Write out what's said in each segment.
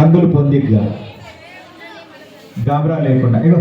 రంగులు పొందిగ్గా గాబరా లేకుండా ఇగో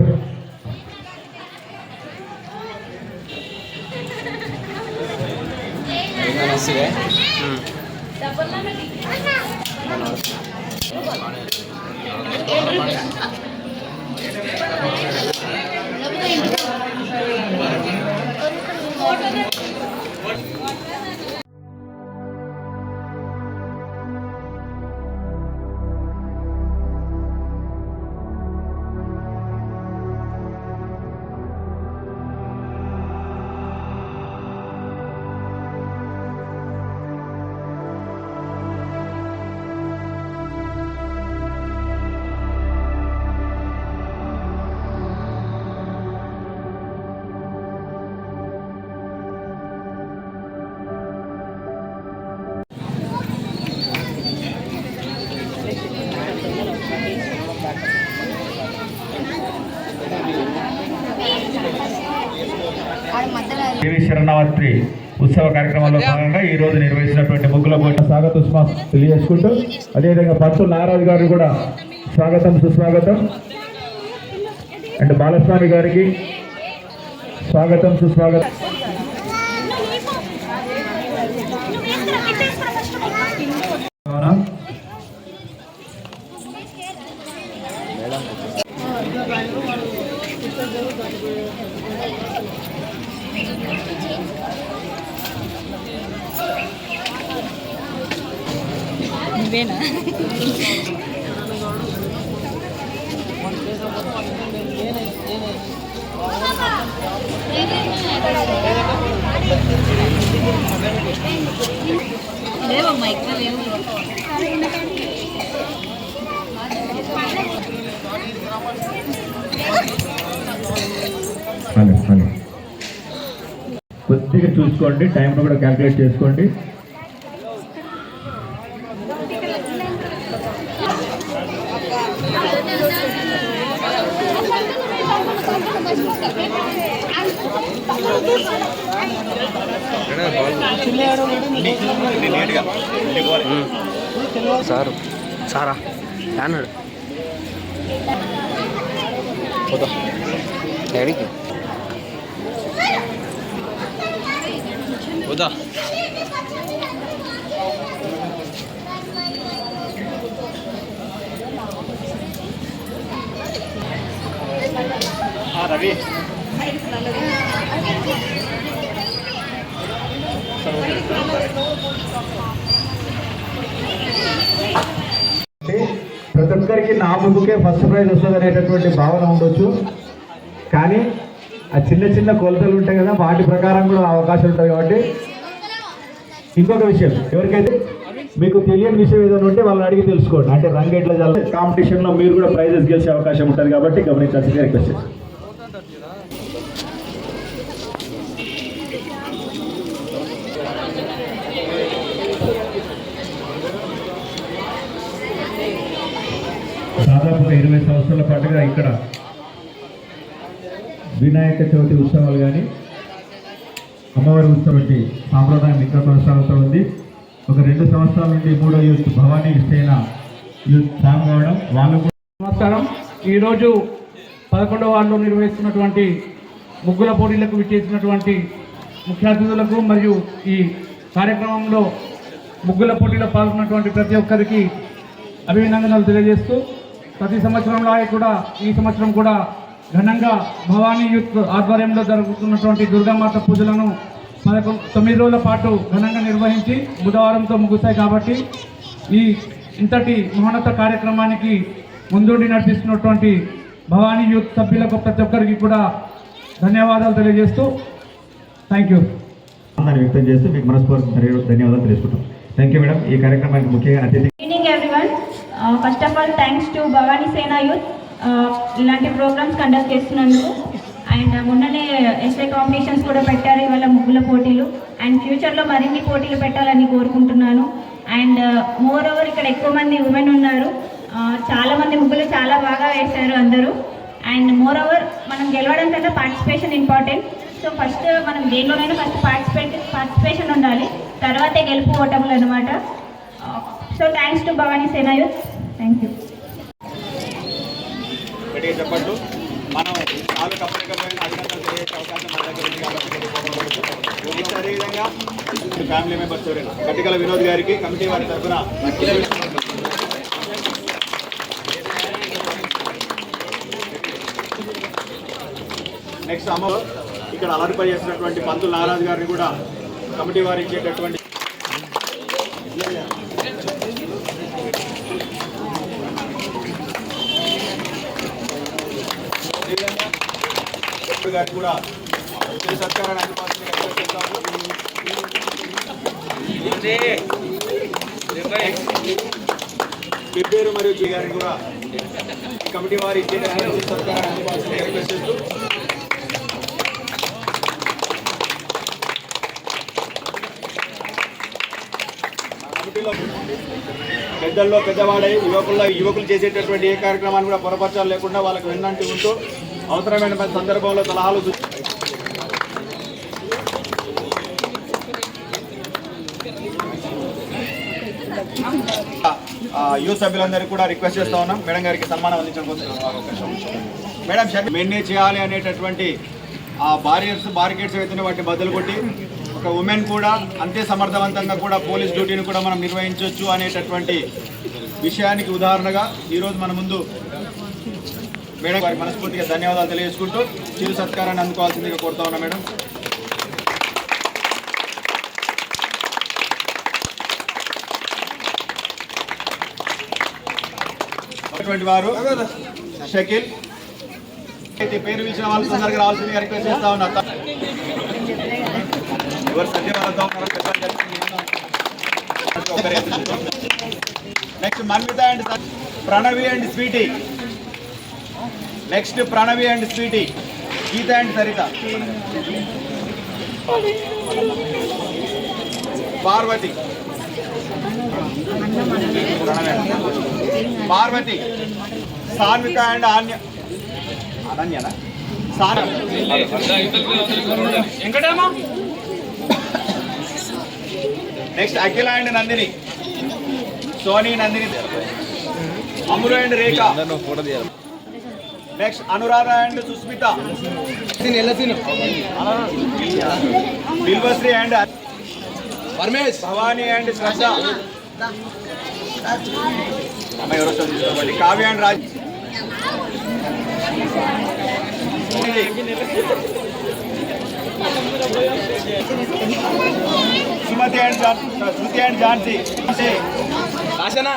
దేవి ఉత్సవ కార్యక్రమంలో భాగంగా ఈ రోజు నిర్వహించినటువంటి ముగ్గుల పోటీ స్వాగత సుష్మా తెలియజేసుకుంటూ అదేవిధంగా పంతులు నారాజు గారు కూడా స్వాగతం సుస్వాగతం అండ్ బాలస్వామి గారికి స్వాగతం సుస్వాగతం అవునా నువ్వేనా లేవమ్మా ఇక్కడ లేవు హలో హలో కొద్దిగా చూసుకోండి టైంను కూడా క్యాల్కులేట్ చేసుకోండి సార్ సారా అన్నాడు పోదా ఎడికి వద్దా ప్రతి ఒక్కరికి నా ముందుకే ఫస్ట్ ప్రైజ్ వస్తుంది అనేటటువంటి భావన ఉండొచ్చు కానీ ఆ చిన్న చిన్న కొలతలు ఉంటాయి కదా వాటి ప్రకారం కూడా అవకాశం ఉంటుంది కాబట్టి ఇంకొక విషయం ఎవరికైతే మీకు తెలియని విషయం ఏదైనా ఉంటే వాళ్ళని అడిగి తెలుసుకోండి అంటే రంగు ఎట్లా జల్ల కాంపిటీషన్లో మీరు కూడా ప్రైజెస్ గెలిచే అవకాశం ఉంటుంది కాబట్టి గమనించాల్సిందే రిక్వెస్ట్ దాదాపుగా ఇరవై సంవత్సరాల పాటుగా ఇక్కడ వినాయక చవితి ఉత్సవాలు కానీ అమ్మవారి ఉత్సవం వంటి సాంప్రదాయం ఇంకా కొనసాగుతూ ఉంది ఒక రెండు సంవత్సరాల నుండి మూడో యూత్ భవానీ సేన యూత్ ఫామ్ కావడం వాళ్ళు నమస్కారం ఈరోజు పదకొండవ వార్డులో నిర్వహిస్తున్నటువంటి ముగ్గుల పోటీలకు విచ్చేసినటువంటి ముఖ్య అతిథులకు మరియు ఈ కార్యక్రమంలో ముగ్గుల పోటీలో పాల్గొన్నటువంటి ప్రతి ఒక్కరికి అభినందనలు తెలియజేస్తూ ప్రతి సంవత్సరంలో కూడా ఈ సంవత్సరం కూడా ఘనంగా భవానీ యూత్ ఆధ్వర్యంలో జరుగుతున్నటువంటి దుర్గామాత పూజలను పదకొం తొమ్మిది రోజుల పాటు ఘనంగా నిర్వహించి బుధవారంతో ముగుస్తాయి కాబట్టి ఈ ఇంతటి మహోన్నత కార్యక్రమానికి ముందుండి నడిపిస్తున్నటువంటి భవానీ యూత్ సభ్యులకు ప్రతి ఒక్కరికి కూడా ధన్యవాదాలు తెలియజేస్తూ థ్యాంక్ యూ వ్యక్తం చేస్తూ మీకు మనస్ఫూర్తి ధన్యవాదాలు తెలుసుకుంటాం థ్యాంక్ యూ మేడం ఈ కార్యక్రమానికి ముఖ్యంగా అతిథి first of all thanks to Bhavani Sena youth ఇలాంటి ప్రోగ్రామ్స్ కండక్ట్ చేస్తున్నందుకు అండ్ మొన్ననే ఎస్ఐ కాంపిటీషన్స్ కూడా పెట్టారు ఇవాళ ముగ్గుల పోటీలు అండ్ ఫ్యూచర్లో మరిన్ని పోటీలు పెట్టాలని కోరుకుంటున్నాను అండ్ మోర్ ఓవర్ ఇక్కడ ఎక్కువ మంది ఉమెన్ ఉన్నారు చాలామంది ముగ్గులు చాలా బాగా వేశారు అందరూ అండ్ మోర్ ఓవర్ మనం గెలవడం కన్నా పార్టిసిపేషన్ ఇంపార్టెంట్ సో ఫస్ట్ మనం దేనిలోనైనా ఫస్ట్ పార్టిసిపేట్ పార్టిసిపేషన్ ఉండాలి తర్వాతే గెలుపు ఓటములు అనమాట సో థ్యాంక్స్ టు భవానీ సేనాయు థ్యాంక్ యూ గట్టిగా చెప్పట్లు మనం వాళ్ళు కప్పటికప్పుడు అధికారులు తెలియజేసే అవకాశం మన దగ్గర ఉంది కాబట్టి అదేవిధంగా ఫ్యామిలీ మెంబర్స్ ఎవరైనా గట్టికల వినోద్ గారికి కమిటీ వారి తరఫున నెక్స్ట్ అమ్మ ఇక్కడ అలర్ పని చేసినటువంటి పంతులు నారాజు గారిని కూడా కమిటీ వారు ఇచ్చేటటువంటి కలెక్టర్ గారికి కూడా సత్కారాన్ని పెబ్బేరు మరియు జీ గారిని కూడా కమిటీ వారి పెద్దల్లో పెద్దవాడై యువకుల్లో యువకులు చేసేటటువంటి ఏ కార్యక్రమాన్ని కూడా పొరపరచాలు లేకుండా వాళ్ళకు విన్నట్టు ఉంటూ అవసరమైన సందర్భంలో సలహాలు యూత్ సభ్యులందరికీ కూడా రిక్వెస్ట్ చేస్తా ఉన్నాం మేడం గారికి సన్మానం అందించడం మేడం షర్మి మెన్నే చేయాలి అనేటటువంటి ఆ బారియర్స్ బారికేడ్స్ ఏవైతే వాటిని బదులు కొట్టి ఒక ఉమెన్ కూడా అంతే సమర్థవంతంగా కూడా పోలీస్ డ్యూటీని కూడా మనం నిర్వహించవచ్చు అనేటటువంటి విషయానికి ఉదాహరణగా ఈరోజు మన ముందు మేడం గారికి మనస్ఫూర్తిగా ధన్యవాదాలు తెలియజేసుకుంటూ చిరు సత్కారాన్ని అందుకోవాల్సిందిగా కోరుతా ఉన్నా మేడం అటువంటి వారు షకిల్ పేరు పిలిచిన వాళ్ళు తొందరగా రావాల్సిందిగా రిక్వెస్ట్ చేస్తా ఉన్నా ఎవరు next Manmitha and Pranavi and Sweety Next, Pranavi and Sweetie, Geeta and Sarita, Parvati, Parvati, Sanvika and Anya, Ananya, Sanam. Next, Akhila and Nandini, Soni and Nandini, Amuru and Rekha. Next Anuradha and Susmitha Bilvasri and Paramesh Bhavani and Shraddha Kavya and Raj Sumathi and John Smruthi and Jhansi రాశానా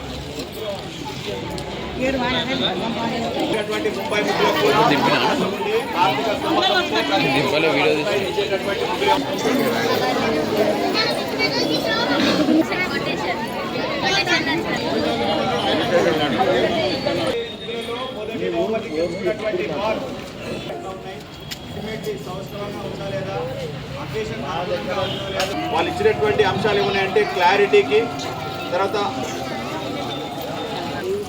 దింపలో video వాళ్ళు ఇచ్చినటువంటి అంశాలు ఏమున్నాయంటే క్లారిటీకి తర్వాత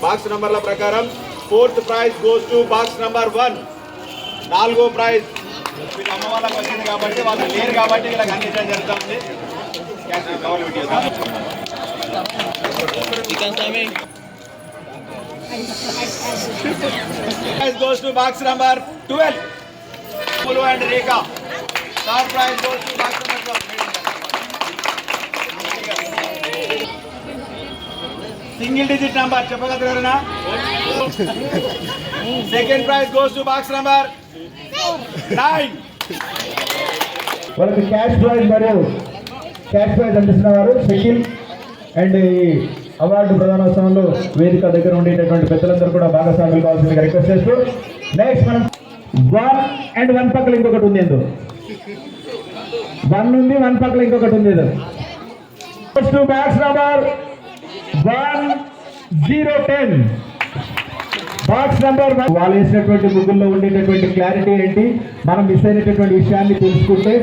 box నంబర్ల ప్రకారం fourth prize goes to box number one నాలుగో ప్రైజ్ వీళ్ళ అమ్మ వాళ్ళకి వచ్చింది కాబట్టి వాళ్ళు లేరు కాబట్టి వీళ్ళకి అందించడం జరుగుతుంది prize goes to box number twelve and Rekha third prize goes to box number single digit number చెప్పగలరా second prize goes to box number nine వాళ్ళకి క్యాష్ ప్రైజ్ మరియు క్యాష్ ప్రైజ్ అందిస్తున్న వారు సెకిల్ అండ్ ఈ అవార్డు ప్రధానోత్సవంలో వేదిక దగ్గర ఉండేటటువంటి పెద్దలందరూ కూడా భాగస్వాములు కావాల్సింది రిక్వెస్ట్ చేస్తూ నెక్స్ట్ మనం వన్ అండ్ వన్ పక్కలు ఇంకొకటి ఉంది ఎందు వన్ ఉంది వన్ పక్కలు ఇంకొకటి ఉంది ఏదో bats number one zero ten box number వాళ్ళు వేసినటువంటి ముగ్గుల్లో ఉండేటటువంటి క్లారిటీ ఏంటి మనం మిస్ అయినటువంటి విషయాన్ని తెలుసుకుంటే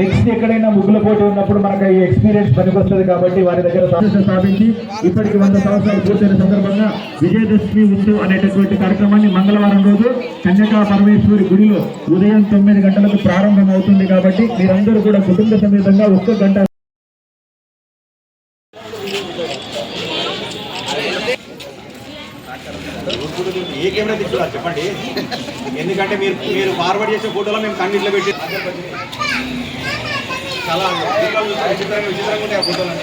నెక్స్ట్ ఎక్కడైనా ముగ్గుల పోటీ ఉన్నప్పుడు మనకు ఈ ఎక్స్పీరియన్స్ పనికొస్తుంది కాబట్టి వారి దగ్గర స్థాపించి ఇప్పటికి వంద సంవత్సరాలు పూర్తయిన సందర్భంగా విజయదశమి ఉత్సవ్ అనేటటువంటి కార్యక్రమాన్ని మంగళవారం రోజు కన్యకా పరమేశ్వరి గుడిలో ఉదయం తొమ్మిది గంటలకు ప్రారంభమవుతుంది కాబట్టి మీరందరూ కూడా కుటుంబ సమేతంగా ఒక్క గంట చెప్పండి ఎందుకంటే మీరు మీరు ఫార్వర్డ్ చేసే ఫోటోలో మేము కన్నీట్లో పెట్టి చాలా విచిత్రంగా విచిత్రంగా ఉంటాయి ఆ ఫోటోలు